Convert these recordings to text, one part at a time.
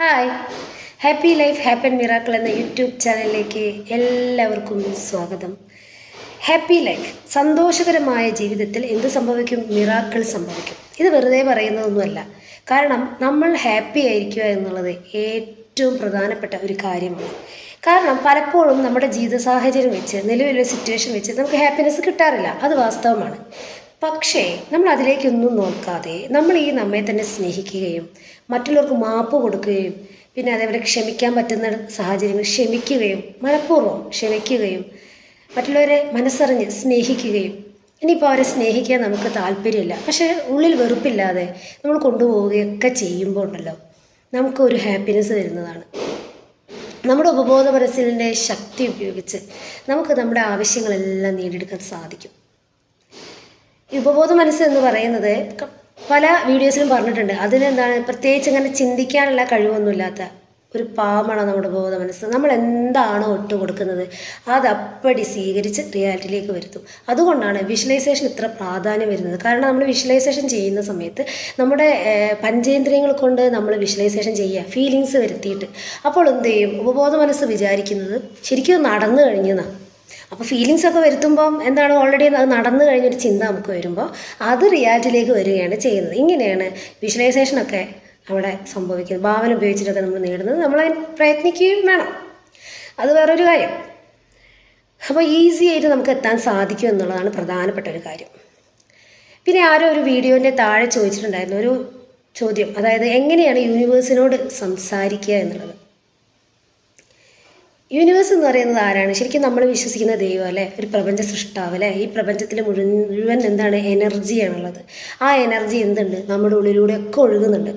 Hi happy life happen miracle എന്ന YouTube ചാനലിലേക്ക് എല്ലാവർക്കും സ്വാഗതം. ഹാപ്പി ലൈഫ് സന്തോഷകരമായ ജീവിതത്തിൽ എന്ത് സംഭവിക്കും? മിറാക്കിൾ സംഭവിക്കും. ഇത് വെറുതെ പറയുന്നതൊന്നുമല്ല. കാരണം നമ്മൾ ഹാപ്പി ആയിരിക്കുക എന്നുള്ളത് ഏറ്റവും പ്രധാനപ്പെട്ട ഒരു കാര്യമാണ്. കാരണം പലപ്പോഴും നമ്മുടെ ജീവിത സാഹചര്യം വെച്ച് നിലവിലുള്ള സിറ്റുവേഷൻ വെച്ച് നമുക്ക് ഹാപ്പിനെസ് കിട്ടാറില്ല. അത് വാസ്തവമാണ്. പക്ഷേ നമ്മൾ അതിലേക്കൊന്നും നോക്കാതെ നമ്മൾ ഈ നമ്മെ തന്നെ സ്നേഹിക്കുകയും മറ്റുള്ളവർക്ക് മാപ്പ് കൊടുക്കുകയും പിന്നെ അതേപോലെ ക്ഷമിക്കാൻ പറ്റുന്ന സാഹചര്യങ്ങൾ ക്ഷമിക്കുകയും മനഃപൂർവം ക്ഷമിക്കുകയും മറ്റുള്ളവരെ മനസ്സറിഞ്ഞ് സ്നേഹിക്കുകയും ഇനിയിപ്പോൾ അവരെ സ്നേഹിക്കാൻ നമുക്ക് താല്പര്യമില്ല. പക്ഷേ ഉള്ളിൽ വെറുപ്പില്ലാതെ നമ്മൾ കൊണ്ടുപോവുകയൊക്കെ ചെയ്യുമ്പോൾ ഉണ്ടല്ലോ നമുക്കൊരു ഹാപ്പിനെസ് തരുന്നതാണ്. നമ്മുടെ ഉപബോധ മനസ്സിന്റെ ശക്തി ഉപയോഗിച്ച് നമുക്ക് നമ്മുടെ ആവശ്യങ്ങളെല്ലാം നേടിയെടുക്കാൻ സാധിക്കും. ഈ ഉപബോധ മനസ്സ് എന്ന് പറയുന്നത് പല വീഡിയോസിലും പറഞ്ഞിട്ടുണ്ട്. അതിനെന്താണ് പ്രത്യേകിച്ച് അങ്ങനെ ചിന്തിക്കാനുള്ള കഴിവൊന്നുമില്ലാത്ത ഒരു പാമാണ് നമ്മുടെ ബോധ മനസ്സ്. നമ്മൾ എന്താണോ ഒട്ട് കൊടുക്കുന്നത് അത് അപ്പടി സ്വീകരിച്ച് റിയാലിറ്റിയിലേക്ക് വരുത്തും. അതുകൊണ്ടാണ് വിഷ്വലൈസേഷൻ ഇത്ര പ്രാധാന്യം വരുന്നത്. കാരണം നമ്മൾ വിഷ്വലൈസേഷൻ ചെയ്യുന്ന സമയത്ത് നമ്മുടെ പഞ്ചേന്ദ്രിയങ്ങൾ കൊണ്ട് നമ്മൾ വിഷ്വലൈസേഷൻ ചെയ്യുക ഫീലിങ്സ് വരുത്തിയിട്ട്. അപ്പോൾ എന്ത് ചെയ്യും? ഉപബോധ മനസ്സ് വിചാരിക്കുന്നത് ശരിക്കും നടന്നു കഴിഞ്ഞെന്നാണ് അപ്പോൾ ഫീലിങ്സ് ഒക്കെ വരുത്തുമ്പം എന്താണ് ഓൾറെഡി അത് നടന്നു കഴിഞ്ഞൊരു ചിന്ത നമുക്ക് വരുമ്പോൾ അത് റിയാലിറ്റിയിലേക്ക് വരികയാണ് ചെയ്യുന്നത്. ഇങ്ങനെയാണ് വിഷ്വലൈസേഷൻ ഒക്കെ അവിടെ സംഭവിക്കുന്നത്. ഭാവന ഉപയോഗിച്ചിട്ടൊക്കെ നമ്മൾ നേടുന്നത്. നമ്മൾ അതിന് പ്രയത്നിക്കുകയും വേണം. അത് വേറൊരു കാര്യം. അപ്പോൾ ഈസി ആയിട്ട് നമുക്ക് എത്താൻ സാധിക്കും എന്നുള്ളതാണ് പ്രധാനപ്പെട്ട ഒരു കാര്യം. പിന്നെ ആരോ ഒരു വീഡിയോന്റെ താഴെ ചോദിച്ചിട്ടുണ്ടായിരുന്നു. ഒരു ചോദ്യം. അതായത് എങ്ങനെയാണ് യൂണിവേഴ്സിനോട് സംസാരിക്കുക എന്നുള്ളത്? യൂണിവേഴ്സ് എന്ന് പറയുന്നത് ആരാണ്? ശരിക്കും നമ്മൾ വിശ്വസിക്കുന്ന ദൈവം അല്ലേ? ഒരു പ്രപഞ്ച സൃഷ്ടാവ് അല്ലേ? ഈ പ്രപഞ്ചത്തിൽ മുഴുവൻ എന്താണ്? എനർജിയാണുള്ളത് ആ എനർജി എന്തുണ്ട്? നമ്മുടെ ഉള്ളിലൂടെ ഒക്കെ ഒഴുകുന്നുണ്ട്.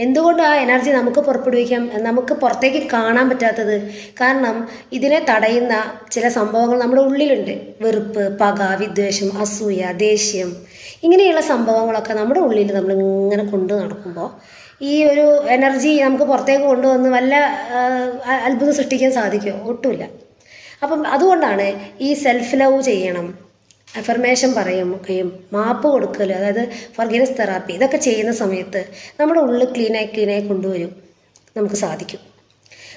എന്തുകൊണ്ട് ആ എനർജി നമുക്ക് പുറപ്പെടുവിക്കാം? നമുക്ക് പുറത്തേക്ക് കാണാൻ പറ്റാത്തത് കാരണം ഇതിനെ തടയുന്ന ചില സംഭവങ്ങൾ നമ്മുടെ ഉള്ളിലുണ്ട്. വെറുപ്പ് പക വിദ്വേഷം അസൂയ ദേഷ്യം ഇങ്ങനെയുള്ള സംഭവങ്ങളൊക്കെ നമ്മുടെ ഉള്ളിൽ നമ്മൾ ഇങ്ങനെ കൊണ്ടു നടക്കുമ്പോൾ ഈ ഒരു എനർജി നമുക്ക് പുറത്തേക്ക് കൊണ്ടുവന്ന് വല്ല അത്ഭുതം സൃഷ്ടിക്കാൻ സാധിക്കുമോ? ഒട്ടുമില്ല. അപ്പം അതുകൊണ്ടാണ് ഈ സെൽഫ് ലവ് ചെയ്യണം അഫർമേഷൻ പറയുകയും മാപ്പ് കൊടുക്കൽ അതായത് ഫർഗിനസ് തെറാപ്പി ഇതൊക്കെ ചെയ്യുന്ന സമയത്ത് നമ്മുടെ ഉള്ളിൽ ക്ലീനായി ക്ലീനായി കൊണ്ടുവരും നമുക്ക് സാധിക്കും.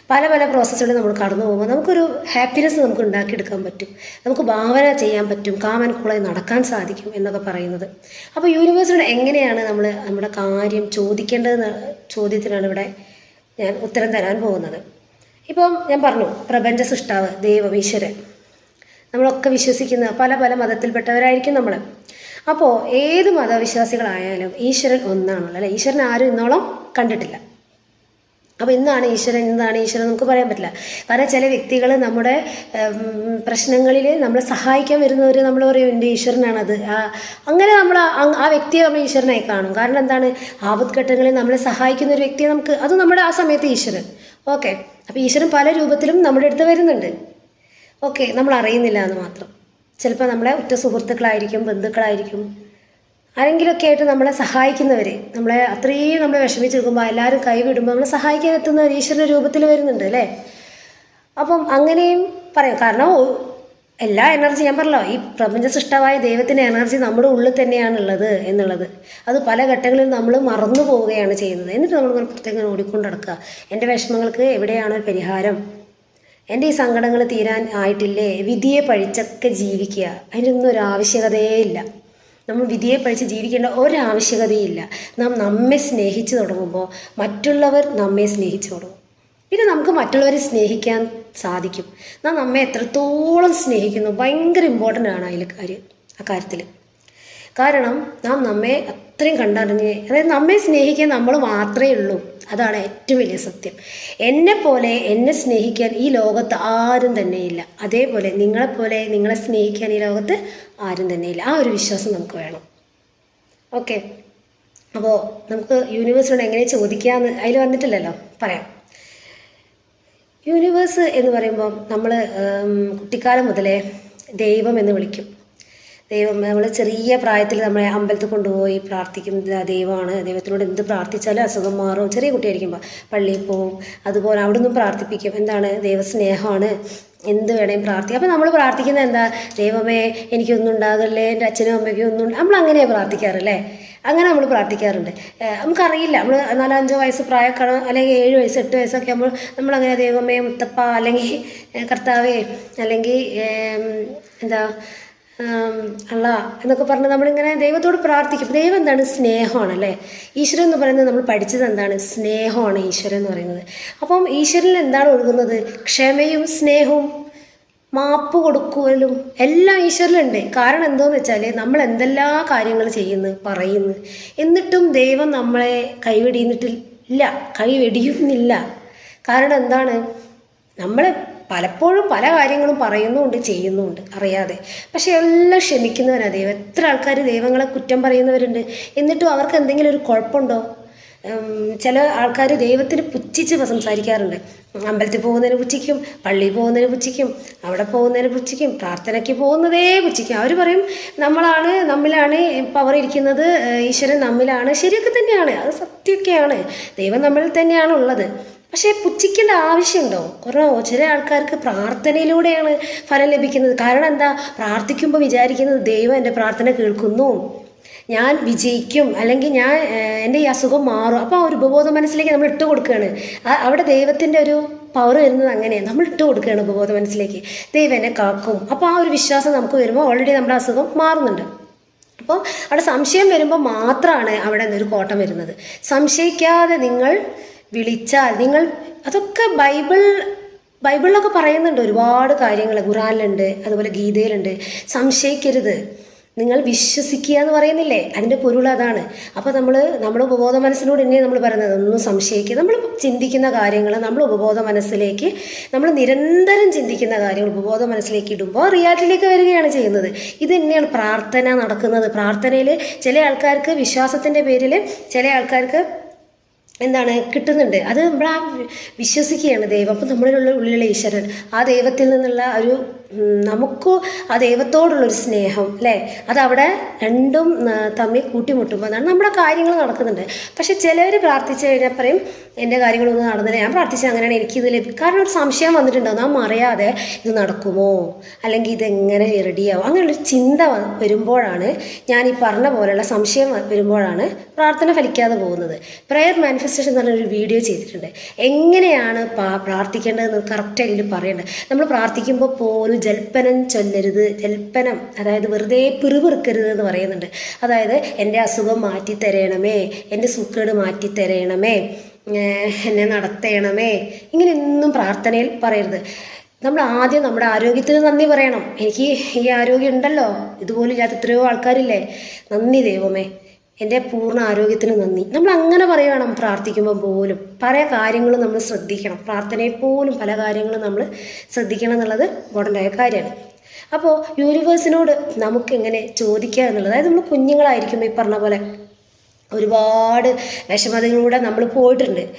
പല പല പ്രോസസ്സുകൾ നമ്മൾ കടന്നു പോകുമ്പോൾ നമുക്കൊരു ഹാപ്പിനെസ് നമുക്ക് ഉണ്ടാക്കിയെടുക്കാൻ പറ്റും. നമുക്ക് ഭാവന ചെയ്യാൻ പറ്റും. കാമൻ കൂളായി നടക്കാൻ സാധിക്കും എന്നൊക്കെ പറയുന്നത്. അപ്പോൾ യൂണിവേഴ്സിനോട് എങ്ങനെയാണ് നമ്മൾ നമ്മുടെ കാര്യം ചോദിക്കേണ്ടതെന്ന ചോദ്യത്തിനാണ് ഇവിടെ ഞാൻ ഉത്തരം തരാൻ പോകുന്നത്. ഇപ്പം ഞാൻ പറഞ്ഞു പ്രപഞ്ച സൃഷ്ടാവ് ദൈവം ഈശ്വരൻ. നമ്മളൊക്കെ വിശ്വസിക്കുന്ന പല പല മതത്തിൽപ്പെട്ടവരായിരിക്കും നമ്മൾ അപ്പോൾ ഏത് മതവിശ്വാസികളായാലും ഈശ്വരൻ ഒന്നാണല്ലോ അല്ലെ? ഈശ്വരൻ ആരും ഇന്നോളം കണ്ടിട്ടില്ല. അപ്പോൾ ഇന്നാണ് ഈശ്വരൻ ഇന്നാണ് ഈശ്വരൻ നമുക്ക് പറയാൻ പറ്റില്ല. കാരണം ചില വ്യക്തികൾ നമ്മുടെ പ്രശ്നങ്ങളിൽ നമ്മളെ സഹായിക്കാൻ വരുന്നവർ നമ്മൾ പറയും എന്റെ ഈശ്വരനാണത്. അങ്ങനെ നമ്മൾ ആ- ആ വ്യക്തിയെ നമ്മൾ ഈശ്വരനായി കാണും. കാരണം എന്താണ്? ആപത്ഘട്ടങ്ങളിൽ നമ്മളെ സഹായിക്കുന്ന ഒരു വ്യക്തിയെ നമുക്ക് അത് നമ്മുടെ ആ സമയത്ത് ഈശ്വരൻ. ഓക്കെ. അപ്പോൾ ഈശ്വരൻ പല രൂപത്തിലും നമ്മുടെ അടുത്ത് വരുന്നുണ്ട്. ഓക്കെ. നമ്മൾ അറിയുന്നില്ല എന്ന് മാത്രം. ചിലപ്പോൾ നമ്മളെ ഉറ്റ സുഹൃത്തുക്കളായിരിക്കും ബന്ധുക്കളായിരിക്കും. ആരെങ്കിലുമൊക്കെ ആയിട്ട് നമ്മളെ സഹായിക്കുന്നവർ നമ്മളെ അത്രയും നമ്മളെ വിഷമിച്ചെടുക്കുമ്പോൾ എല്ലാവരും കൈവിടുമ്പോൾ നമ്മളെ സഹായിക്കാൻ എത്തുന്ന ഈശ്വരന്റെ രൂപത്തിൽ വരുന്നുണ്ട് അല്ലേ? അപ്പം അങ്ങനെയും പറയാം. കാരണം എല്ലാ എനർജി ഞാൻ പറഞ്ഞല്ലോ ഈ പ്രപഞ്ച സൃഷ്ടമായ ദൈവത്തിന്റെ എനർജി നമ്മുടെ ഉള്ളിൽ തന്നെയാണുള്ളത് എന്നുള്ളത്. അത് പല ഘട്ടങ്ങളിൽ നമ്മൾ മറന്നു പോവുകയാണ് ചെയ്യുന്നത്. എന്നിട്ട് നമ്മൾ പുറത്തേക്ക് ഓടിക്കൊണ്ട് നടക്കുക എന്റെ വിഷമങ്ങൾക്ക് എവിടെയാണ് പരിഹാരം? എന്റെ ഈ സങ്കടങ്ങൾ തീരാൻ ആയിട്ടില്ലേ? വിധിയെ പഴിച്ചൊക്കെ ജീവിക്കുക. അതിനൊന്നും ഒരു ആവശ്യകതയേ ഇല്ല. നമ്മൾ വിധിയെ പഴിച്ച് ജീവിക്കേണ്ട ഒരാവശ്യകതയില്ല. നാം നമ്മെ സ്നേഹിച്ച് തുടങ്ങുമ്പോൾ മറ്റുള്ളവർ നമ്മെ സ്നേഹിച്ചു തുടങ്ങും. പിന്നെ നമുക്ക് മറ്റുള്ളവരെ സ്നേഹിക്കാൻ സാധിക്കും. നാം നമ്മെ എത്രത്തോളം സ്നേഹിക്കുന്നു ഭയങ്കര ഇമ്പോർട്ടന്റ് ആണ് അതിൽ കാര്യം ആ കാര്യത്തിൽ കാരണം നാം നമ്മെ അത്രയും കണ്ടറിഞ്ഞ് അതായത് നമ്മെ സ്നേഹിക്കാൻ നമ്മൾ മാത്രമേ ഉള്ളൂ. അതാണ് ഏറ്റവും വലിയ സത്യം. എന്നെ പോലെ എന്നെ സ്നേഹിക്കാൻ ഈ ലോകത്ത് ആരും തന്നെയില്ല. അതേപോലെ നിങ്ങളെപ്പോലെ നിങ്ങളെ സ്നേഹിക്കാൻ ഈ ലോകത്ത് ആരും തന്നെയില്ല. ആ ഒരു വിശ്വാസം നമുക്ക് വേണം. ഓക്കെ. അപ്പോൾ നമുക്ക് യൂണിവേഴ്സിനോട് എങ്ങനെ ചോദിക്കാമെന്ന് അതിൽ വന്നിട്ടില്ലല്ലോ. പറയാം. യൂണിവേഴ്സ് എന്ന് പറയുമ്പോൾ നമ്മൾ കുട്ടിക്കാലം മുതലേ ദൈവം എന്ന് വിളിക്കും. ദൈവം നമ്മൾ ചെറിയ പ്രായത്തിൽ നമ്മളെ അമ്പലത്തിൽ കൊണ്ടുപോയി പ്രാർത്ഥിക്കും ദൈവമാണ്. ദൈവത്തിനോട് എന്ത് പ്രാർത്ഥിച്ചാലും അസുഖം മാറും. ചെറിയ കുട്ടിയായിരിക്കുമ്പോൾ പള്ളിയിൽ പോവും. അതുപോലെ അവിടെ നിന്നും പ്രാർത്ഥിപ്പിക്കും. എന്താണ്? ദൈവസ്നേഹമാണ്. എന്ത് വേണേലും പ്രാർത്ഥിക്കാം. അപ്പോൾ നമ്മൾ പ്രാർത്ഥിക്കുന്നത് എന്താ? ദൈവമേ എനിക്കൊന്നും ഉണ്ടാകല്ലേ? എന്റെ അച്ഛനും അമ്മയ്ക്കും ഒന്നും നമ്മൾ അങ്ങനെയാണ് പ്രാർത്ഥിക്കാറല്ലേ? അങ്ങനെ നമ്മൾ പ്രാർത്ഥിക്കാറുണ്ട്. നമുക്കറിയില്ല. നമ്മൾ നാലഞ്ചോ വയസ്സ് പ്രായക്കാണോ? അല്ലെങ്കിൽ ഏഴ് വയസ്സ് എട്ട് വയസ്സൊക്കെ ആകുമ്പോൾ നമ്മളങ്ങനെ ദൈവമേ മുത്തപ്പ അല്ലെങ്കിൽ കർത്താവേ അല്ലെങ്കിൽ എന്താ അള്ള എന്നൊക്കെ പറഞ്ഞ് നമ്മളിങ്ങനെ ദൈവത്തോട് പ്രാർത്ഥിക്കും. ദൈവം എന്താണ്? സ്നേഹമാണ് അല്ലേ ഈശ്വരൻ എന്ന് പറയുന്നത് നമ്മൾ പഠിച്ചത് എന്താണ്? സ്നേഹമാണ് ഈശ്വരൻ എന്ന് പറയുന്നത്. അപ്പം ഈശ്വരനിൽ എന്താണ് ഒഴുകുന്നത്? ക്ഷമയും സ്നേഹവും മാപ്പ് കൊടുക്കലും എല്ലാം ഈശ്വരനുണ്ട് കാരണം എന്തോന്ന് വെച്ചാൽ നമ്മൾ എന്തെല്ലാ കാര്യങ്ങൾ ചെയ്യുന്നു പറയുന്നു. എന്നിട്ടും ദൈവം നമ്മളെ കൈവെടിയുന്നിട്ടില്ല കൈവെടിയുന്നില്ല. കാരണം എന്താണ്? നമ്മൾ പലപ്പോഴും പല കാര്യങ്ങളും പറയുന്നുമുണ്ട് ചെയ്യുന്നുമുണ്ട്. അറിയാതെ. പക്ഷെ എല്ലാം ക്ഷമിക്കുന്നവനാണ് ദൈവം. എത്ര ആൾക്കാർ ദൈവങ്ങളെ കുറ്റം പറയുന്നവരുണ്ട്. എന്നിട്ടും അവർക്ക് എന്തെങ്കിലും ഒരു കുഴപ്പമുണ്ടോ? ചില ആൾക്കാർ ദൈവത്തിന് പുച്ഛിച്ച് സംസാരിക്കാറുണ്ട്. അമ്പലത്തിൽ പോകുന്നതിന് പുച്ഛിക്കും പള്ളിയിൽ പോകുന്നതിന് പുച്ഛിക്കും അവിടെ പോകുന്നതിന് പുച്ഛിക്കും പ്രാർത്ഥനയ്ക്ക് പോകുന്നതേ പുച്ഛിക്കും. അവർ പറയും നമ്മളാണ് നമ്മിലാണ് പവർ ഇരിക്കുന്നത്. ഈശ്വരൻ നമ്മിലാണ്. ശരിയൊക്കെ തന്നെയാണ്. അത് സത്യമൊക്കെയാണ്. ദൈവം നമ്മളിൽ തന്നെയാണ് ഉള്ളത്. പക്ഷേ പുച്ഛിക്കേണ്ട ആവശ്യമുണ്ടോ? കുറേ ചില ആൾക്കാർക്ക് പ്രാർത്ഥനയിലൂടെയാണ് ഫലം ലഭിക്കുന്നത്. കാരണം എന്താ? പ്രാർത്ഥിക്കുമ്പോൾ വിചാരിക്കുന്നത് ദൈവം എന്റെ പ്രാർത്ഥന കേൾക്കുന്നു. ഞാൻ വിജയിക്കും. അല്ലെങ്കിൽ ഞാൻ എന്റെ ഈ അസുഖം മാറും. അപ്പോൾ ആ ഒരു ഉപബോധ മനസ്സിലേക്ക് നമ്മൾ ഇട്ട് കൊടുക്കുകയാണ്. അവിടെ ദൈവത്തിന്റെ ഒരു പവർ വരുന്നത് അങ്ങനെയാണ് നമ്മൾ ഇട്ട് കൊടുക്കുകയാണ് ഉപബോധ മനസ്സിലേക്ക്. ദൈവം എന്നെ കാക്കും. അപ്പോൾ ആ ഒരു വിശ്വാസം നമുക്ക് വരുമ്പോൾ ഓൾറെഡി നമ്മുടെ അസുഖം മാറുന്നുണ്ട്. അപ്പോൾ അവിടെ സംശയം വരുമ്പോൾ മാത്രമാണ് അവിടെ നിന്നൊരു കോട്ടം വരുന്നത്. സംശയിക്കാതെ നിങ്ങൾ വിളിച്ചാൽ നിങ്ങൾ അതൊക്കെ ബൈബിൾ ബൈബിളിലൊക്കെ പറയുന്നുണ്ട് ഒരുപാട് കാര്യങ്ങൾ. ഖുറാനിലുണ്ട് അതുപോലെ ഗീതയിലുണ്ട്. സംശയിക്കരുത്. നിങ്ങൾ വിശ്വസിക്കുക എന്ന് പറയുന്നില്ലേ? അതിന്റെ പൊരുൾ അതാണ്. അപ്പോൾ നമ്മൾ നമ്മുടെ ഉപബോധ മനസ്സിനോട് തന്നെ നമ്മൾ പറയുന്നത്. ഒന്നും സംശയിക്കുക നമ്മൾ ചിന്തിക്കുന്ന കാര്യങ്ങൾ നമ്മൾ ഉപബോധ മനസ്സിലേക്ക് നമ്മൾ നിരന്തരം ചിന്തിക്കുന്ന കാര്യങ്ങൾ ഉപബോധ മനസ്സിലേക്ക് ഇടുമ്പോൾ റിയാലിറ്റിയിലേക്ക് വരികയാണ് ചെയ്യുന്നത്. ഇത് തന്നെയാണ് പ്രാർത്ഥന നടക്കുന്നത്. പ്രാർത്ഥനയിൽ ചില ആൾക്കാർക്ക് വിശ്വാസത്തിന്റെ പേരിൽ ചില ആൾക്കാർക്ക് എന്താണ് കിട്ടുന്നുണ്ട്. അത് നമ്മൾ ആ വിശ്വസിക്കുകയാണ് ദൈവം. അപ്പം നമ്മളിലുള്ള ഉള്ളിലുള്ള ഈശ്വരൻ ആ ദൈവത്തിൽ നിന്നുള്ള ഒരു നമുക്ക് ആ ദൈവത്തോടുള്ളൊരു സ്നേഹം അല്ലേ? അതവിടെ രണ്ടും തമ്മിൽ കൂട്ടിമുട്ടുമ്പോൾ അതാണ് നമ്മുടെ കാര്യങ്ങൾ നടക്കുന്നുണ്ട്. പക്ഷെ ചിലവർ പ്രാർത്ഥിച്ചു കഴിഞ്ഞാൽ പറയും എന്റെ കാര്യങ്ങളൊന്നും നടന്നില്ല ഞാൻ പ്രാർത്ഥിച്ചത് അങ്ങനെയാണ് എനിക്കിത് ലഭിക്കും കാരണം ഒരു സംശയം വന്നിട്ടുണ്ടാവും. നാം അറിയാതെ ഇത് നടക്കുമോ? അല്ലെങ്കിൽ ഇതെങ്ങനെ റെഡിയാവും? അങ്ങനെയുള്ള ചിന്ത വരുമ്പോഴാണ് ഞാൻ ഈ പറഞ്ഞ പോലെയുള്ള സംശയം വരുമ്പോഴാണ് പ്രാർത്ഥന ഫലിക്കാതെ പോകുന്നത്. പ്രയർ മാനിഫെസ്റ്റേഷൻ എന്ന് പറഞ്ഞൊരു വീഡിയോ ചെയ്തിട്ടുണ്ട്. എങ്ങനെയാണ് പ്രാർത്ഥിക്കേണ്ടതെന്ന് കറക്റ്റായിട്ട് പറയേണ്ടത്? നമ്മൾ പ്രാർത്ഥിക്കുമ്പോൾ പോലും ജൽപ്പനം ചൊല്ലരുത് ജൽപ്പനം അതായത് വെറുതെ പിറുപിറുക്കരുത് എന്ന് പറയുന്നുണ്ട്. അതായത് എന്റെ അസുഖം മാറ്റി എന്റെ സുക്കേട് മാറ്റി എന്നെ നടത്തണമേ ഇങ്ങനെയൊന്നും പ്രാർത്ഥനയിൽ പറയരുത്. നമ്മൾ ആദ്യം നമ്മുടെ ആരോഗ്യത്തിന് നന്ദി പറയണം. എനിക്ക് ഈ ആരോഗ്യം ഉണ്ടല്ലോ. ഇതുപോലും ഇല്ലാത്ത എത്രയോ ആൾക്കാരില്ലേ. നന്ദി ദൈവമേ. എന്റെ പൂർണ ആരോഗ്യത്തിന് നന്ദി. നമ്മൾ അങ്ങനെ പറയണം പ്രാർത്ഥിക്കുമ്പോൾ പോലും. പല കാര്യങ്ങളും നമ്മൾ ശ്രദ്ധിക്കണം. പ്രാർത്ഥനയെ പോലും പല കാര്യങ്ങളും നമ്മൾ ശ്രദ്ധിക്കണം എന്നുള്ളത് ഇമ്പോർട്ടന്റായ കാര്യമാണ്. അപ്പോൾ യൂണിവേഴ്സിനോട് നമുക്ക് എങ്ങനെ ചോദിക്കുക എന്നുള്ളത് അതായത് നമ്മൾ കുഞ്ഞുങ്ങളായിരിക്കുമ്പോൾ ഈ പറഞ്ഞ പോലെ ഒരുപാട് വിഷമതകളിലൂടെ നമ്മൾ പോയിട്ടുണ്ട്.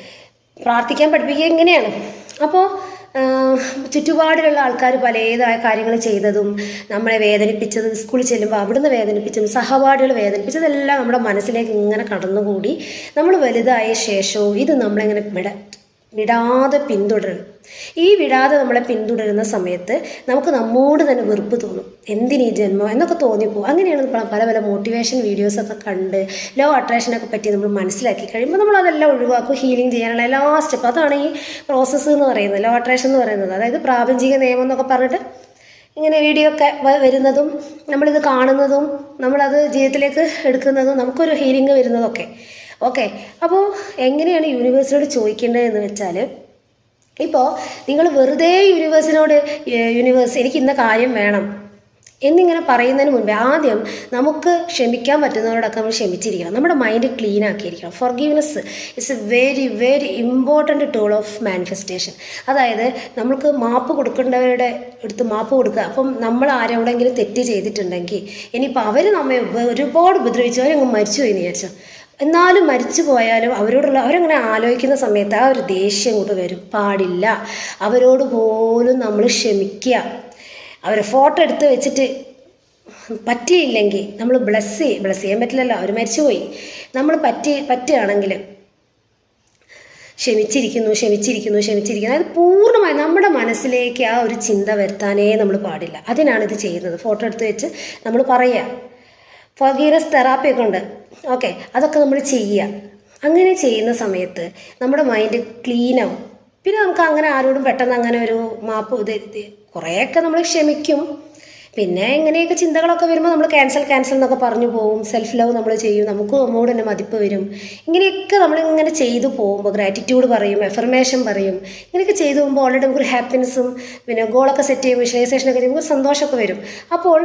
പ്രാർത്ഥിക്കാൻ പഠിപ്പിക്കുക എങ്ങനെയാണ്? അപ്പോൾ ചുറ്റുപാടിലുള്ള ആൾക്കാർ പലതായ കാര്യങ്ങൾ ചെയ്തതും നമ്മളെ വേദനിപ്പിച്ചതും സ്കൂളിൽ ചെല്ലുമ്പോൾ അവിടുന്ന് വേദനിപ്പിച്ചതും സഹപാഠികൾ വേദനിപ്പിച്ചതെല്ലാം നമ്മുടെ മനസ്സിലേക്ക് ഇങ്ങനെ കടന്നുകൂടി നമ്മൾ വലുതായ ശേഷവും ഇത് നമ്മളിങ്ങനെ വിട വിടാതെ പിന്തുടരണം. ഈ വിടാതെ നമ്മളെ പിന്തുടരുന്ന സമയത്ത് നമുക്ക് നമ്മോട് തന്നെ വെറുപ്പ് തോന്നും. എന്തിനീ ജന്മം? എന്നൊക്കെ തോന്നിപ്പോകും അങ്ങനെയാണ് പല പല മോട്ടിവേഷൻ വീഡിയോസ് ഒക്കെ കണ്ട് ലോ അട്രാക്ഷനൊക്കെ പറ്റി നമ്മൾ മനസ്സിലാക്കി കഴിയുമ്പോൾ നമ്മൾ അതെല്ലാം ഒഴിവാക്കും ഹീലിംഗ് ചെയ്യാനുള്ള എല്ലാ സ്റ്റെപ്പ് അതാണ് ഈ പ്രോസസ്സ് എന്ന് പറയുന്നത് ലോ അട്രാക്ഷൻ എന്ന് പറയുന്നത്. അതായത് പ്രാപഞ്ചിക നിയമം എന്നൊക്കെ പറഞ്ഞിട്ട് ഇങ്ങനെ വീഡിയോ ഒക്കെ വരുന്നതും നമ്മളിത് കാണുന്നതും നമ്മളത് ജീവിതത്തിലേക്ക് എടുക്കുന്നതും നമുക്കൊരു ഹീലിംഗ് വരുന്നതൊക്കെ. ഓക്കെ അപ്പോൾ എങ്ങനെയാണ് യൂണിവേഴ്സിനോട് ചോദിക്കേണ്ടതെന്ന് വെച്ചാൽ ഇപ്പോൾ നിങ്ങൾ വെറുതെ യൂണിവേഴ്സിനോട് യൂണിവേഴ്സ് എനിക്ക് ഇന്ന കാര്യം വേണം എന്നിങ്ങനെ പറയുന്നതിന് മുൻപേ ആദ്യം നമുക്ക് ക്ഷമിക്കാൻ പറ്റുന്നവരോടൊക്കെ നമ്മൾ ക്ഷമിച്ചിരിക്കണം. നമ്മുടെ mind clean ആക്കിയിരിക്കണം. Forgiveness it's a very very important tool of manifestation അതായത് നമുക്ക് മാപ്പ് കൊടുക്കേണ്ടവരുടെ അടുത്ത് മാപ്പ് കൊടുക്കുക. അപ്പം നമ്മൾ ആരോടെങ്കിലും തെറ്റ് ചെയ്തിട്ടുണ്ടെങ്കിൽ ഇനിയിപ്പോൾ അവർ നമ്മെ ഒരുപാട് ഉപദ്രവിച്ചു അവരങ്ങ് മരിച്ചു എന്ന് വിചാരിച്ചോ. എന്നാലും മരിച്ചു പോയാലും അവരോടുള്ള അവരങ്ങനെ ആലോചിക്കുന്ന സമയത്ത് ആ ഒരു ദേഷ്യം കൊണ്ട് വരും. പാടില്ല. അവരോട് പോലും നമ്മൾ ക്ഷമിക്കുക. അവരെ ഫോട്ടോ എടുത്ത് വെച്ചിട്ട് പറ്റിയില്ലെങ്കിൽ നമ്മൾ ബ്ലസ് ചെയ്യും ബ്ലസ് ചെയ്യാൻ പറ്റില്ലല്ലോ. അവർ മരിച്ചുപോയി നമ്മൾ പറ്റി പറ്റുകയാണെങ്കിൽ ക്ഷമിച്ചിരിക്കുന്നു ക്ഷമിച്ചിരിക്കുന്നു ക്ഷമിച്ചിരിക്കുന്നു. അതായത് പൂർണമായി നമ്മുടെ മനസ്സിലേക്ക് ആ ഒരു ചിന്ത വരുത്താനേ നമ്മൾ പാടില്ല. അതിനാണ് ഇത് ചെയ്യുന്നത്. ഫോട്ടോ എടുത്ത് വെച്ച് നമ്മൾ പറയുക. ഫഗീറസ് തെറാപ്പി ഒക്കെ ഉണ്ട്. ഓക്കെ അതൊക്കെ നമ്മൾ ചെയ്യുക അങ്ങനെ ചെയ്യുന്ന സമയത്ത് നമ്മുടെ മൈൻഡ് ക്ലീൻ ആവും. പിന്നെ നമുക്ക് അങ്ങനെ ആരോടും പെട്ടെന്ന് അങ്ങനെ ഒരു മാപ്പ് ഇത് കുറേയൊക്കെ നമ്മൾ ക്ഷമിക്കും. പിന്നെ ഇങ്ങനെയൊക്കെ ചിന്തകളൊക്കെ വരുമ്പോൾ നമ്മൾ ക്യാൻസൽ ക്യാൻസൽ എന്നൊക്കെ പറഞ്ഞു പോവും. സെൽഫ് ലവ് നമ്മൾ ചെയ്യും. നമുക്ക് നമ്മോട് തന്നെ മതിപ്പ് വരും. ഇങ്ങനെയൊക്കെ നമ്മൾ ഇങ്ങനെ ചെയ്തു പോകുമ്പോൾ ഗ്രാറ്റിറ്റ്യൂഡ് പറയും എഫർമേഷൻ പറയും. ഇങ്ങനെയൊക്കെ ചെയ്തു പോകുമ്പോൾ ഓൾറെഡി നമുക്കൊരു ഹാപ്പിനെസ്സും പിന്നെ ഗോളൊക്കെ സെറ്റ് ചെയ്യും വിഷ്വലൈസേഷനൊക്കെ ചെയ്യുമ്പോൾ സന്തോഷമൊക്കെ വരും. അപ്പോൾ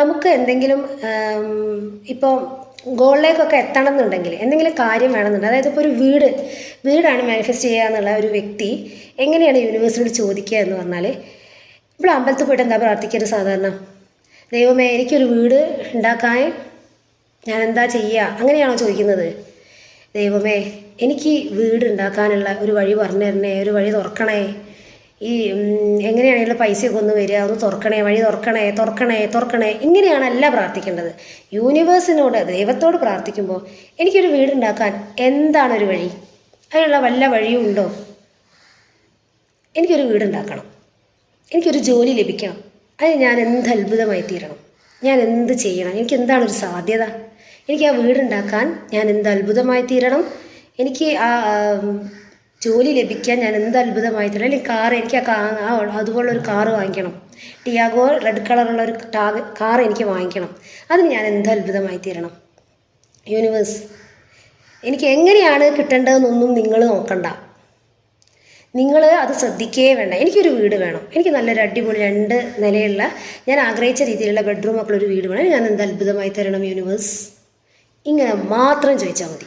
നമുക്ക് എന്തെങ്കിലും ഇപ്പോൾ ഗോളിലേക്കൊക്കെ എത്തണം എന്നുണ്ടെങ്കിൽ എന്തെങ്കിലും കാര്യം വേണമെന്നുണ്ടെങ്കിൽ അതായത് ഇപ്പോൾ ഒരു വീട് വീടാണ് മാനിഫെസ്റ്റ് ചെയ്യുക എന്നുള്ള ഒരു വ്യക്തി എങ്ങനെയാണ് യൂണിവേഴ്സിനോട് ചോദിക്കുക എന്ന് പറഞ്ഞാൽ ഇപ്പോൾ അമ്പലത്തിൽ പോയിട്ട് എന്താ പ്രാർത്ഥിക്കരുത് സാധാരണ? ദൈവമേ എനിക്കൊരു വീട് ഉണ്ടാക്കാൻ ഞാൻ എന്താ ചെയ്യുക? അങ്ങനെയാണോ ചോദിക്കുന്നത്? ദൈവമേ എനിക്ക് വീട് ഉണ്ടാക്കാനുള്ള ഒരു വഴി പറഞ്ഞു തരണേ ഒരു വഴി തുറക്കണേ ഈ എങ്ങനെയാണെങ്കിലും പൈസയൊക്കെ ഒന്ന് വരിക ഒന്ന് തുറക്കണേ വഴി തുറക്കണേ തുറക്കണേ തുറക്കണേ ഇങ്ങനെയാണല്ല പ്രാർത്ഥിക്കേണ്ടത്. യൂണിവേഴ്സിനോട് ദൈവത്തോട് പ്രാർത്ഥിക്കുമ്പോൾ എനിക്കൊരു വീടുണ്ടാക്കാൻ എന്താണ് ഒരു വഴി? അതിനുള്ള വല്ല വഴിയും ഉണ്ടോ? എനിക്കൊരു വീടുണ്ടാക്കണം. എനിക്കൊരു ജോലി ലഭിക്കണം. അതിന് ഞാൻ എന്ത് അത്ഭുതമായി തീരണം? ഞാൻ എന്ത് ചെയ്യണം? എനിക്ക് എന്താണ് ഒരു സാധ്യത? എനിക്ക് ആ വീടുണ്ടാക്കാൻ ഞാൻ എന്ത് അത്ഭുതമായി തീരണം? എനിക്ക് ആം, ജോലി ലഭിക്കാൻ ഞാൻ എന്ത് അത്ഭുതമായി തീരണം അല്ലെങ്കിൽ കാർ എനിക്ക് ആ കാ അതുപോലുള്ള ഒരു കാറ് വാങ്ങിക്കണം. ടിയാഗോ റെഡ് കളറുള്ള ഒരു ടാഗ് കാർ എനിക്ക് വാങ്ങിക്കണം. അതിന് ഞാൻ എന്ത് അത്ഭുതമായി തീരണം യൂണിവേഴ്സ് എനിക്ക് എങ്ങനെയാണ് കിട്ടേണ്ടതെന്നൊന്നും നിങ്ങൾ നോക്കണ്ട. നിങ്ങൾ അത് ശ്രദ്ധിക്കേ വേണ്ട. എനിക്കൊരു വീട് വേണം. എനിക്ക് നല്ലൊരു അടിപൊളി രണ്ട് നിലയുള്ള ഞാൻ ആഗ്രഹിച്ച രീതിയിലുള്ള ബെഡ്റൂമൊക്കെ ഒരു വീട് വേണം. ഞാൻ എന്ത് അത്ഭുതമായി തരണം യൂണിവേഴ്സ് ഇങ്ങനെ മാത്രം ചോദിച്ചാൽ മതി.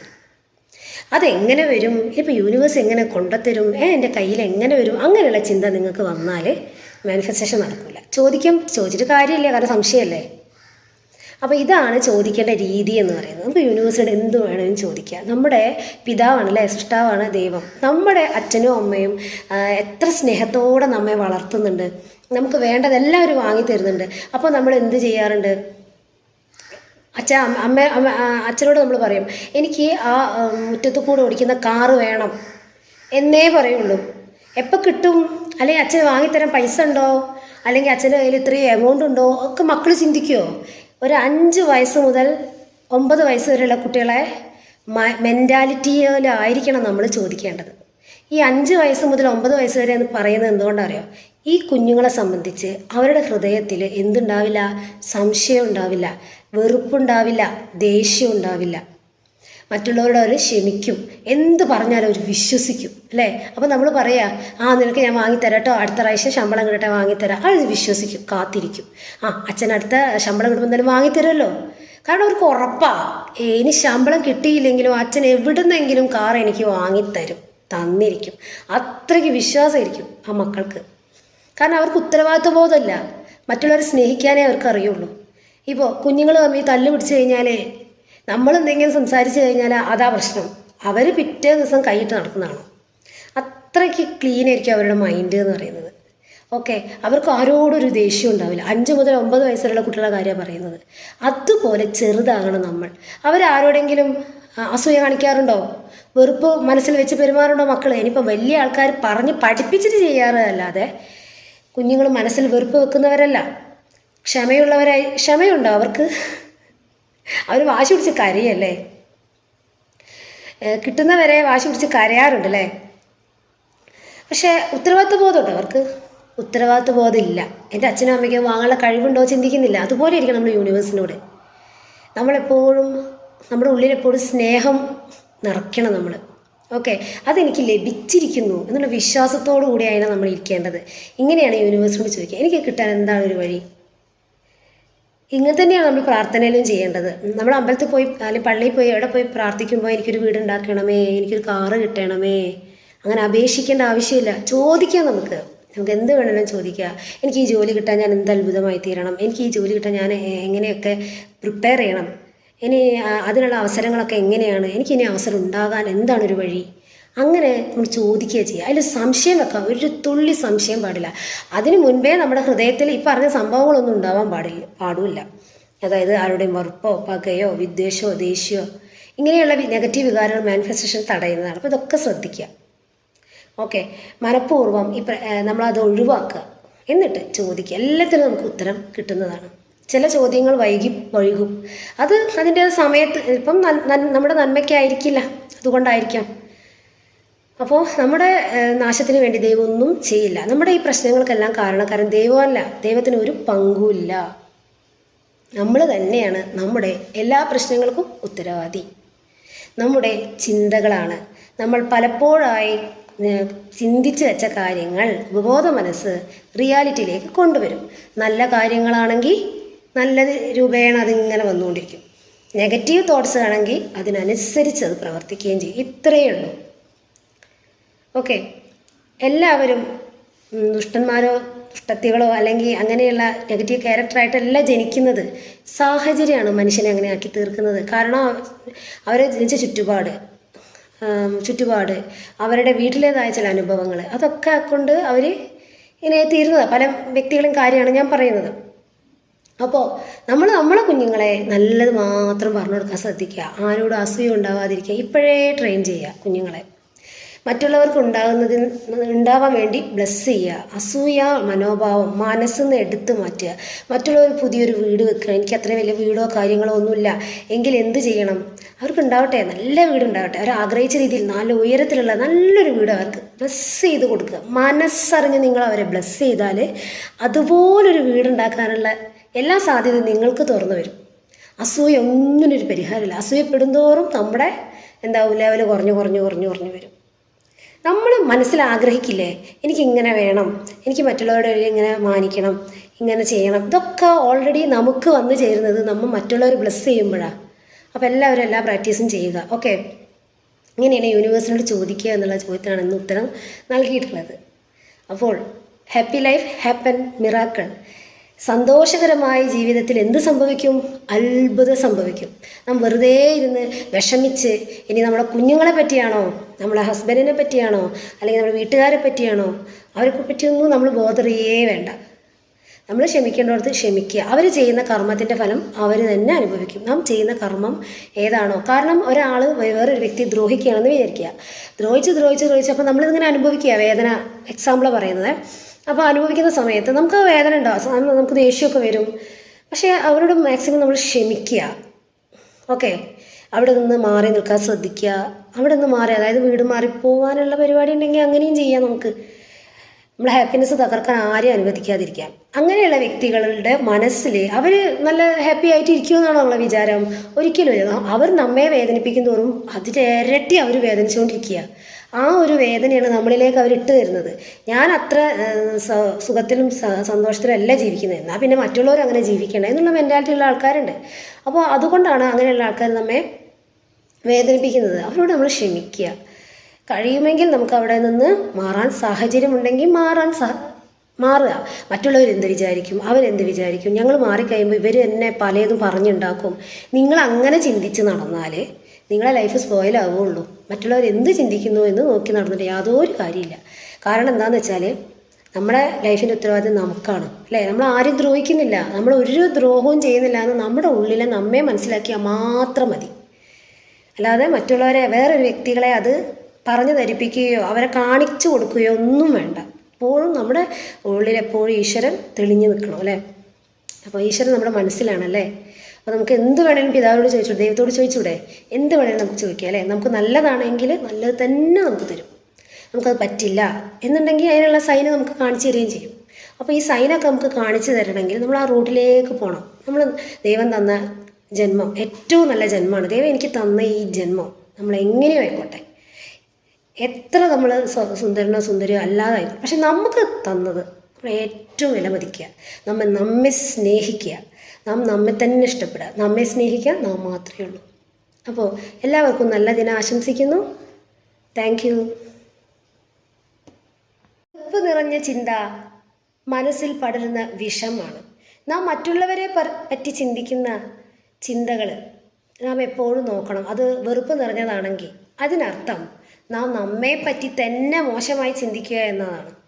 അതെങ്ങനെ വരും? ഇപ്പോൾ യൂണിവേഴ്സ് എങ്ങനെ കൊണ്ടുത്തരും ഏ എന്റെ കയ്യിൽ എങ്ങനെ വരും? അങ്ങനെയുള്ള ചിന്ത നിങ്ങൾക്ക് വന്നാൽ മാനിഫെസ്റ്റേഷൻ നടക്കില്ല ചോദിക്കും ചോദിച്ചിട്ട് കാര്യമില്ല കാരണം സംശയമല്ലേ? അപ്പോൾ ഇതാണ് ചോദിക്കേണ്ട രീതി എന്ന് പറയുന്നത്. നമുക്ക് യൂണിവേഴ്സിനോട് എന്ത് വേണമെങ്കിലും ചോദിക്കാം. നമ്മുടെ പിതാവാണ് അല്ലേ സൃഷ്ടാവാണ് ദൈവം. നമ്മുടെ അച്ഛനും അമ്മയും എത്ര സ്നേഹത്തോടെ നമ്മെ വളർത്തുന്നുണ്ട്. നമുക്ക് വേണ്ടതെല്ലാം അവർ വാങ്ങി തരുന്നുണ്ട്. അപ്പോൾ നമ്മൾ എന്ത് ചെയ്യാറുണ്ട്? അച്ഛ അമ്മ അമ്മ അച്ഛനോട് നമ്മൾ പറയും എനിക്ക് ആ മുറ്റത്ത് കൂടെ ഓടിക്കുന്ന കാറ് വേണം എന്നേ പറയുള്ളൂ. എപ്പോൾ കിട്ടും? അല്ലെങ്കിൽ അച്ഛന് വാങ്ങിത്തരാൻ പൈസ ഉണ്ടോ? അല്ലെങ്കിൽ അച്ഛന്റെ കയ്യിൽ ഇത്രയും എമൗണ്ട് ഉണ്ടോ? ഒക്കെ മക്കൾ ചിന്തിക്കുമോ ഒരു അഞ്ച് വയസ്സ് മുതൽ ഒമ്പത് വയസ്സ് വരെയുള്ള കുട്ടികളെ മെന്റാലിറ്റിയിലായിരിക്കണം നമ്മൾ ചോദിക്കേണ്ടത്. ഈ അഞ്ച് വയസ്സ് മുതൽ ഒമ്പത് വയസ്സ് വരെ എന്ന് പറയുന്നത് എന്തുകൊണ്ടറിയോ ഈ കുഞ്ഞുങ്ങളെ സംബന്ധിച്ച് അവരുടെ ഹൃദയത്തിൽ എന്തുണ്ടാവില്ല? സംശയം ഉണ്ടാവില്ല. വെറുപ്പുണ്ടാവില്ല ദേഷ്യം ഉണ്ടാവില്ല മറ്റുള്ളവരോട് അവർ ക്ഷമിക്കും. എന്ത് പറഞ്ഞാലും അവർ വിശ്വസിക്കും അല്ലേ? അപ്പോൾ നമ്മൾ പറയാ ആ നിനക്ക് ഞാൻ വാങ്ങിത്തരാം കേട്ടോ അടുത്ത പ്രാവശ്യം ശമ്പളം കിട്ടട്ടെ വാങ്ങിത്തരാം. അവർ വിശ്വസിക്കും കാത്തിരിക്കും. ആ അച്ഛൻ അടുത്ത ശമ്പളം കിട്ടുമ്പോൾ എന്തായാലും വാങ്ങിത്തരുമല്ലോ. കാരണം അവർക്ക് ഉറപ്പാണ് ഇനി ശമ്പളം കിട്ടിയില്ലെങ്കിലും അച്ഛൻ എവിടുന്നെങ്കിലും കാർ എനിക്ക് വാങ്ങിത്തരും തന്നിരിക്കും. അത്രയ്ക്ക് വിശ്വാസമായിരിക്കും ആ മക്കൾക്ക്. കാരണം അവർക്ക് ഉത്തരവാദിത്വ ബോധമല്ല മറ്റുള്ളവരെ സ്നേഹിക്കാനേ അവർക്ക് അറിയുള്ളൂ ഇപ്പോൾ കുഞ്ഞുങ്ങൾ തമ്മിൽ തല്ല് പിടിച്ചു കഴിഞ്ഞാൽ നമ്മൾ എന്തെങ്കിലും സംസാരിച്ചു കഴിഞ്ഞാൽ അതാ പ്രശ്നം. അവർ പിറ്റേ ദിവസം കൈയിട്ട് നടക്കുന്നതാണ്? അത്രയ്ക്ക് ക്ലീൻ ആയിരിക്കും അവരുടെ മൈൻഡ് എന്ന് പറയുന്നത്. ഓക്കെ അവർക്ക് ആരോടൊരു ദേഷ്യം ഉണ്ടാവില്ല. അഞ്ച് മുതൽ ഒമ്പത് വയസ്സുള്ള കുട്ടികളുടെ കാര്യമാണ് പറയുന്നത്. അതുപോലെ ചെറുതാകണം നമ്മൾ. അവരാരോടെങ്കിലും അസൂയ കാണിക്കാറുണ്ടോ? വെറുപ്പ് മനസ്സിൽ വെച്ച് പെരുമാറുണ്ടോ മക്കൾ ഇനിയിപ്പോൾ വലിയ ആൾക്കാർ പറഞ്ഞ് പഠിപ്പിച്ചിട്ട് ചെയ്യാറല്ലാതെ കുഞ്ഞുങ്ങൾ മനസ്സിൽ വെറുപ്പ് വെക്കുന്നവരല്ല. ക്ഷമയുള്ളവരായി ക്ഷമയുണ്ടോ അവർക്ക്? അവർ വാശി പിടിച്ച് കരയല്ലേ? കിട്ടുന്നവരെ വാശി പിടിച്ച് കരയാറുണ്ടല്ലേ? പക്ഷേ ഉത്തരവാദിത്വ ബോധമുണ്ടോ അവർക്ക്? ഉത്തരവാദിത്വ ബോധം ഇല്ല എന്റെ അച്ഛനും അമ്മയ്ക്കും വാങ്ങാനുള്ള കഴിവുണ്ടോ ചിന്തിക്കുന്നില്ല. അതുപോലെ ഇരിക്കണം നമ്മൾ യൂണിവേഴ്സിനോട്. നമ്മളെപ്പോഴും നമ്മുടെ ഉള്ളിലെപ്പോഴും സ്നേഹം നിറയ്ക്കണം നമ്മൾ ഓക്കെ? അതെനിക്ക് ലഭിച്ചിരിക്കുന്നു എന്നുള്ള വിശ്വാസത്തോടു കൂടിയാണ് നമ്മൾ ഇരിക്കേണ്ടത്. ഇങ്ങനെയാണ് യൂണിവേഴ്സിനോട് ചോദിക്കുക. എനിക്ക് കിട്ടാൻ എന്താണ് ഒരു വഴി? ഇങ്ങനെ തന്നെയാണ് നമ്മൾ പ്രാർത്ഥനയിലും ചെയ്യേണ്ടത്. നമ്മൾ അമ്പലത്തിൽ പോയി അല്ലെങ്കിൽ പള്ളിയിൽ പോയി എവിടെ പോയി പ്രാർത്ഥിക്കുമ്പോൾ എനിക്കൊരു വീട് ഉണ്ടാക്കണമേ എനിക്കൊരു കാറ് കിട്ടണമേ അങ്ങനെ അപേക്ഷിക്കേണ്ട ആവശ്യമില്ല. ചോദിക്കാം നമുക്ക്. നമുക്ക് എന്ത് വേണമെങ്കിലും ചോദിക്കുക എനിക്ക് ഈ ജോലി കിട്ടാൻ ഞാൻ എന്ത് അത്ഭുതമായി തീരണം? എനിക്ക് ഈ ജോലി കിട്ടാൻ ഞാൻ എങ്ങനെയൊക്കെ പ്രിപ്പയർ ചെയ്യണം? ഇനി അതിനുള്ള അവസരങ്ങളൊക്കെ എങ്ങനെയാണ്? എനിക്കിനി അവസരം ഉണ്ടാകാൻ എന്താണ് ഒരു വഴി? അങ്ങനെ നമ്മൾ ചോദിക്കുക ചെയ്യുക. അതിൽ സംശയം വെക്കാം. ഒരു തുള്ളി സംശയം പാടില്ല. അതിന് മുൻപേ നമ്മുടെ ഹൃദയത്തിൽ ഈ പറഞ്ഞ സംഭവങ്ങളൊന്നും ഉണ്ടാവാൻ പാടില്ല പാടില്ല. അതായത് ആരുടെയും വെറുപ്പോ പകയോ വിദ്വേഷമോ ദേഷ്യമോ ഇങ്ങനെയുള്ള നെഗറ്റീവ് വികാരങ്ങൾ മാനിഫെസ്റ്റേഷൻ തടയുന്നതാണ്. അപ്പോൾ ഇതൊക്കെ ശ്രദ്ധിക്കുക. ഓക്കെ മനഃപൂർവം ഈ നമ്മളത് ഒഴിവാക്കുക. എന്നിട്ട് ചോദിക്കുക. എല്ലാത്തിനും നമുക്ക് ഉത്തരം കിട്ടുന്നതാണ്. ചില ചോദ്യങ്ങൾ വൈകി വൈകും. അത് അതിന്റെ സമയത്ത് ഇപ്പം നമ്മുടെ നന്മയ്ക്കായിരിക്കില്ല. അതുകൊണ്ടായിരിക്കാം. അപ്പോൾ നമ്മുടെ നാശത്തിന് വേണ്ടി ദൈവം ഒന്നും ചെയ്യില്ല. നമ്മുടെ ഈ പ്രശ്നങ്ങൾക്കെല്ലാം കാരണക്കാരൻ ദൈവമല്ല. ദൈവത്തിന് ഒരു പങ്കുമില്ല. നമ്മൾ തന്നെയാണ് നമ്മുടെ എല്ലാ പ്രശ്നങ്ങൾക്കും ഉത്തരവാദി. നമ്മുടെ ചിന്തകളാണ്. നമ്മൾ പലപ്പോഴായി ചിന്തിച്ച് വെച്ച കാര്യങ്ങൾ ഉപബോധ മനസ്സ് റിയാലിറ്റിയിലേക്ക് കൊണ്ടുവരും. നല്ല കാര്യങ്ങളാണെങ്കിൽ നല്ല രൂപേണ അതിങ്ങനെ വന്നുകൊണ്ടിരിക്കും. നെഗറ്റീവ് തോട്ട്സ് ആണെങ്കിൽ അതിനനുസരിച്ച് അത് പ്രവർത്തിക്കുകയും ചെയ്യും. ഇത്രയേ ഉള്ളൂ. ഓക്കെ. എല്ലാവരും ദുഷ്ടന്മാരോ ദുഷ്ടത്തികളോ അല്ലെങ്കിൽ അങ്ങനെയുള്ള നെഗറ്റീവ് ക്യാരക്ടറായിട്ടല്ല ജനിക്കുന്നത്. സാഹചര്യമാണ് മനുഷ്യനെ അങ്ങനെ ആക്കി തീർക്കുന്നത്. കാരണം അവരെ ജനിച്ച ചുറ്റുപാട് ചുറ്റുപാട് അവരുടെ വീട്ടിലേതായ ചില അനുഭവങ്ങൾ അതൊക്കെ കൊണ്ട് അവർ ഇങ്ങനെ തീരുന്നത്. പല വ്യക്തികളും കാര്യമാണ് ഞാൻ പറയുന്നത്. അപ്പോൾ നമ്മൾ നമ്മളെ കുഞ്ഞുങ്ങളെ നല്ലത് മാത്രം പറഞ്ഞു കൊടുക്കാൻ ശ്രദ്ധിക്കുക. ആരോടും അസൂയ ഉണ്ടാവാതിരിക്കുക. ഇപ്പോഴേ ട്രെയിൻ ചെയ്യുക കുഞ്ഞുങ്ങളെ. മറ്റുള്ളവർക്ക് ഉണ്ടാകുന്നതിന് ഉണ്ടാവാൻ വേണ്ടി ബ്ലസ് ചെയ്യുക. അസൂയ മനോഭാവം മനസ്സിൽ എടുത്തു മാറ്റുക. മറ്റുള്ളവർ പുതിയൊരു വീട് വെക്കുക. എനിക്ക് അത്ര വലിയ വീടോ കാര്യങ്ങളോ ഒന്നുമില്ല. എങ്കിൽ എന്ത് ചെയ്യണം? അവർക്ക് ഉണ്ടാവട്ടെ. നല്ല വീട് ഉണ്ടാവട്ടെ. അവർ ആഗ്രഹിച്ച രീതിയിൽ നല്ല ഉയരത്തിലുള്ള നല്ലൊരു വീട് അവർക്ക് ബ്ലസ് ചെയ്ത് കൊടുക്കുക. മനസ്സറിഞ്ഞ് നിങ്ങൾ അവരെ ബ്ലസ് ചെയ്താൽ അതുപോലൊരു വീടുണ്ടാക്കാനുള്ള എല്ലാ സാധ്യതയും നിങ്ങൾക്ക് തുറന്നു വരും. അസൂയ ഒന്നിനൊരു പരിഹാരമില്ല. അസൂയപ്പെടുന്തോറും നമ്മുടെ എന്താവും? ലെവൽ കുറഞ്ഞു കുറഞ്ഞു കുറഞ്ഞു കുറഞ്ഞു വരും. നമ്മൾ മനസ്സിൽ ആഗ്രഹിക്കില്ലേ എനിക്ക് ഇങ്ങനെ വേണം. എനിക്ക് മറ്റുള്ളവരുടെ ഇങ്ങനെ മാനിക്കണം ഇങ്ങനെ ചെയ്യണം. ഇതൊക്കെ ഓൾറെഡി നമുക്ക് വന്നു ചേരുന്നത് നമ്മൾ മറ്റുള്ളവർ ബ്ലസ് ചെയ്യുമ്പോഴാണ് അപ്പോൾ എല്ലാവരും എല്ലാ പ്രാക്ടീസും ചെയ്യുക. ഓക്കെ ഇങ്ങനെയാണ് യൂണിവേഴ്സിനോട് ചോദിക്കുക എന്നുള്ള ചോദ്യത്തിനാണ് ഇന്ന് ഉത്തരം നൽകിയിട്ടുള്ളത്. അപ്പോൾ ഹാപ്പി ലൈഫ് ഹാപ്പൻ മിറാക്കൾ സന്തോഷകരമായ ജീവിതത്തിൽ എന്ത് സംഭവിക്കും? അത്ഭുതം സംഭവിക്കും. നാം വെറുതെ ഇരുന്ന് വിഷമിച്ച് ഇനി നമ്മുടെ കുഞ്ഞുങ്ങളെ പറ്റിയാണോ? നമ്മളെ ഹസ്ബൻഡിനെ പറ്റിയാണോ? അല്ലെങ്കിൽ നമ്മുടെ വീട്ടുകാരെ പറ്റിയാണോ? അവരെ പറ്റിയൊന്നും നമ്മൾ ബോധറിയേ വേണ്ട. നമ്മൾ ക്ഷമിക്കേണ്ടടുത്ത് ക്ഷമിക്കുക. അവർ ചെയ്യുന്ന കർമ്മത്തിന്റെ ഫലം അവർ തന്നെ അനുഭവിക്കും. നാം ചെയ്യുന്ന കർമ്മം ഏതാണോ? കാരണം ഒരാൾ വേറൊരു വ്യക്തി ദ്രോഹിക്കുകയാണെന്ന് വിചാരിക്കുക. ദ്രോഹിച്ച് ദ്രോഹിച്ച് ദ്രോഹിച്ച് അപ്പോൾ നമ്മളിതിങ്ങനെ അനുഭവിക്കുക. വേദന എക്സാമ്പിൾ പറയുന്നത്. അപ്പോൾ അനുഭവിക്കുന്ന സമയത്ത് നമുക്ക് വേദന ഉണ്ടാവും നമുക്ക് ദേഷ്യമൊക്കെ വരും. പക്ഷേ അവരോട് മാക്സിമം നമ്മൾ ക്ഷമിക്കുക. ഓക്കെ അവിടെ നിന്ന് മാറി നിൽക്കാൻ ശ്രദ്ധിക്കുക. അവിടെ നിന്ന് മാറി അതായത് വീട് മാറി പോകാനുള്ള പരിപാടി ഉണ്ടെങ്കിൽ അങ്ങനെയും ചെയ്യാം നമുക്ക്. നമ്മളെ ഹാപ്പിനെസ് തകർക്കാൻ ആരെയും അനുവദിക്കാതിരിക്കാം. അങ്ങനെയുള്ള വ്യക്തികളുടെ മനസ്സിൽ അവർ നല്ല ഹാപ്പി ആയിട്ട് ഇരിക്കുമെന്നാണോ നമ്മളെ വിചാരം? ഒരിക്കലും ഇല്ല. അവർ നമ്മെ വേദനിപ്പിക്കും തോറും അതിന്റെ ഇരട്ടി അവർ വേദനിച്ചുകൊണ്ടിരിക്കുക. ആ ഒരു വേദനയാണ് നമ്മളിലേക്ക് അവർ തരുന്നത്. ഞാൻ അത്ര സുഖത്തിലും സന്തോഷത്തിലും അല്ല ജീവിക്കുന്നത്. എന്നാൽ പിന്നെ മറ്റുള്ളവർ അങ്ങനെ ജീവിക്കേണ്ട എന്നുള്ള മെന്റാലിറ്റി ഉള്ള ആൾക്കാരുണ്ട്. അപ്പോൾ അതുകൊണ്ടാണ് അങ്ങനെയുള്ള ആൾക്കാർ നമ്മെ വേദനിപ്പിക്കുന്നത്. അവരോട് നമ്മൾ ക്ഷമിക്കുക. കഴിയുമെങ്കിൽ നമുക്ക് അവിടെ നിന്ന് മാറാൻ സാഹചര്യമുണ്ടെങ്കിൽ മാറാൻ സഹ മാറുക. മറ്റുള്ളവർ എന്ത് വിചാരിക്കും? അവരെന്ത് വിചാരിക്കും? ഞങ്ങൾ മാറിക്കഴിയുമ്പോൾ ഇവർ എന്നെ പലതും പറഞ്ഞുണ്ടാക്കും. നിങ്ങൾ അങ്ങനെ ചിന്തിച്ച് നടന്നാൽ നിങ്ങളെ ലൈഫ് സ്പോയിലാവുള്ളൂ മറ്റുള്ളവർ എന്ത് ചിന്തിക്കുന്നു എന്ന് നോക്കി നടന്നിട്ട് യാതൊരു കാര്യമില്ല. കാരണം എന്താണെന്ന് വെച്ചാൽ നമ്മുടെ ലൈഫിന്റെ ഉത്തരവാദിത്വം നമുക്കാണ്. അല്ലേ? നമ്മൾ ആരും ദ്രോഹിക്കുന്നില്ല. നമ്മൾ ഒരു ദ്രോഹവും ചെയ്യുന്നില്ല എന്ന് നമ്മുടെ ഉള്ളിൽ നമ്മെ മനസ്സിലാക്കിയാൽ മാത്രം മതി. അല്ലാതെ മറ്റുള്ളവരെ വേറൊരു വ്യക്തികളെ അത് പറഞ്ഞു ധരിപ്പിക്കുകയോ അവരെ കാണിച്ചു കൊടുക്കുകയോ ഒന്നും വേണ്ട. എപ്പോഴും നമ്മുടെ ഉള്ളിൽ എപ്പോഴും ഈശ്വരൻ തെളിഞ്ഞു നിൽക്കണം അല്ലേ? അപ്പോൾ ഈശ്വരൻ നമ്മുടെ മനസ്സിലാണല്ലേ അപ്പോൾ നമുക്ക് എന്ത് വേണമെങ്കിലും പിതാവിനോട് ചോദിച്ചു ദൈവത്തോട് ചോദിച്ചൂടെ? എന്ത് വേണമെങ്കിലും നമുക്ക് ചോദിക്കാം അല്ലേ? നമുക്ക് നല്ലതാണെങ്കിൽ നല്ലത് തന്നെ നമുക്ക് തരും. നമുക്കത് പറ്റില്ല എന്നുണ്ടെങ്കിൽ അതിനുള്ള സൈന് നമുക്ക് കാണിച്ചു തരികയും ചെയ്യും. അപ്പോൾ ഈ സൈനൊക്കെ നമുക്ക് കാണിച്ചു തരണമെങ്കിൽ നമ്മൾ ആ റൂട്ടിലേക്ക് പോകണം. നമ്മൾ ദൈവം തന്ന ജന്മം. ഏറ്റവും നല്ല ജന്മമാണ്. ദൈവം എനിക്ക് തന്ന ഈ ജന്മം. നമ്മൾ എങ്ങനെയോ ആയിക്കോട്ടെ. എത്ര നമ്മൾ സുന്ദരനോ സുന്ദരിയോ അല്ലാതായിക്കോട്ടെ പക്ഷെ നമുക്ക് തന്നത് നമ്മൾ ഏറ്റവും വില മതിക്കുക. നമ്മെ നമ്മെ സ്നേഹിക്കുക. നാം നമ്മെ തന്നെ ഇഷ്ടപ്പെടുക. നമ്മെ സ്നേഹിക്കുക നാം മാത്രമേ ഉള്ളൂ. അപ്പോൾ എല്ലാവർക്കും നല്ല ദിനം ആശംസിക്കുന്നു. താങ്ക് യു ഉപ്പ് നിറഞ്ഞ ചിന്ത മനസ്സിൽ പടരുന്ന വിഷമാണ്. നാം മറ്റുള്ളവരെ പറ്റി ചിന്തിക്കുന്ന ചിന്തകൾ നാം എപ്പോഴും നോക്കണം. അത് വെറുപ്പ് നിറഞ്ഞതാണെങ്കിൽ അതിനർത്ഥം നാം നമ്മെ പറ്റി തന്നെ മോശമായി ചിന്തിക്കുക എന്നതാണ്.